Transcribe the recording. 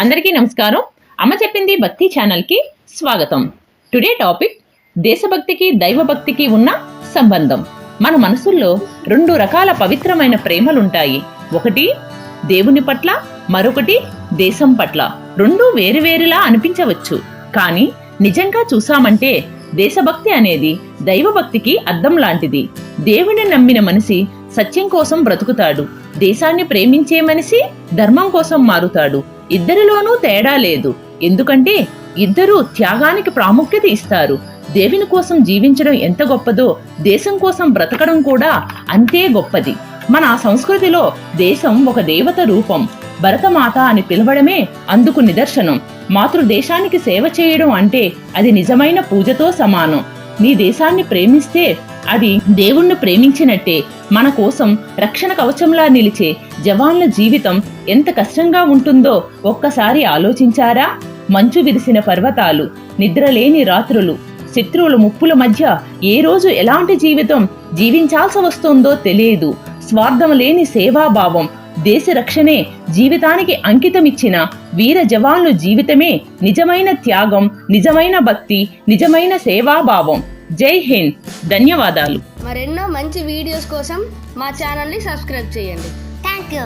అందరికీ నమస్కారం. అమ్మ చెప్పింది భక్తి ఛానల్కి స్వాగతం. టుడే టాపిక్ దేశభక్తికి దైవభక్తికి ఉన్న సంబంధం. మన మనసుల్లో రెండు రకాల పవిత్రమైన ప్రేమలుంటాయి. ఒకటి దేవుని పట్ల మరొకటి దేశం పట్ల. రెండు వేరువేరులా అనిపించవచ్చు. కానీ నిజంగా చూసామంటే దేశభక్తి అనేది దైవభక్తికి అద్దం లాంటిది. దేవుని నమ్మిన మనిషి సత్యం కోసం బ్రతుకుతాడు. దేశాన్ని ప్రేమించే మనిషి ధర్మం కోసం మారుతాడు. ఇద్దరిలోనూ తేడా లేదు. ఎందుకంటే ఇద్దరూ త్యాగానికి ప్రాముఖ్యత ఇస్తారు. దేవుని కోసం జీవించడం ఎంత గొప్పదో దేశం కోసం బ్రతకడం కూడా అంతే గొప్పది. మన సంస్కృతిలో దేశం ఒక దేవత రూపం. భరతమాత అని పిలవడమే అందుకు నిదర్శనం. మాతృదేశానికి సేవ చేయడం అంటే అది నిజమైన పూజతో సమానం. నీ దేశాన్ని ప్రేమిస్తే అది దేవుణ్ణి ప్రేమించినట్టే. మన కోసం రక్షణ కవచంలా నిలిచే జవాన్ల జీవితం ఎంత కష్టంగా ఉంటుందో ఒక్కసారి ఆలోచించారా? మంచు విరిసిన పర్వతాలు నిద్రలేని రాత్రులు శత్రువుల ముప్పుల మధ్య ఏ రోజు ఎలాంటి జీవితం జీవించాల్సి వస్తుందో తెలియదు. స్వార్థం లేని సేవాభావం దేశ రక్షణే జీవితానికి అంకితమిచ్చిన వీర జవాన్లు జీవితమే నిజమైన త్యాగం నిజమైన భక్తి నిజమైన సేవాభావం. జై హింద్. ధన్యవాదాలు. మరెన్నో మంచి వీడియోస్ కోసం మా ఛానల్ని సబ్స్క్రైబ్ చేయండి. Thank you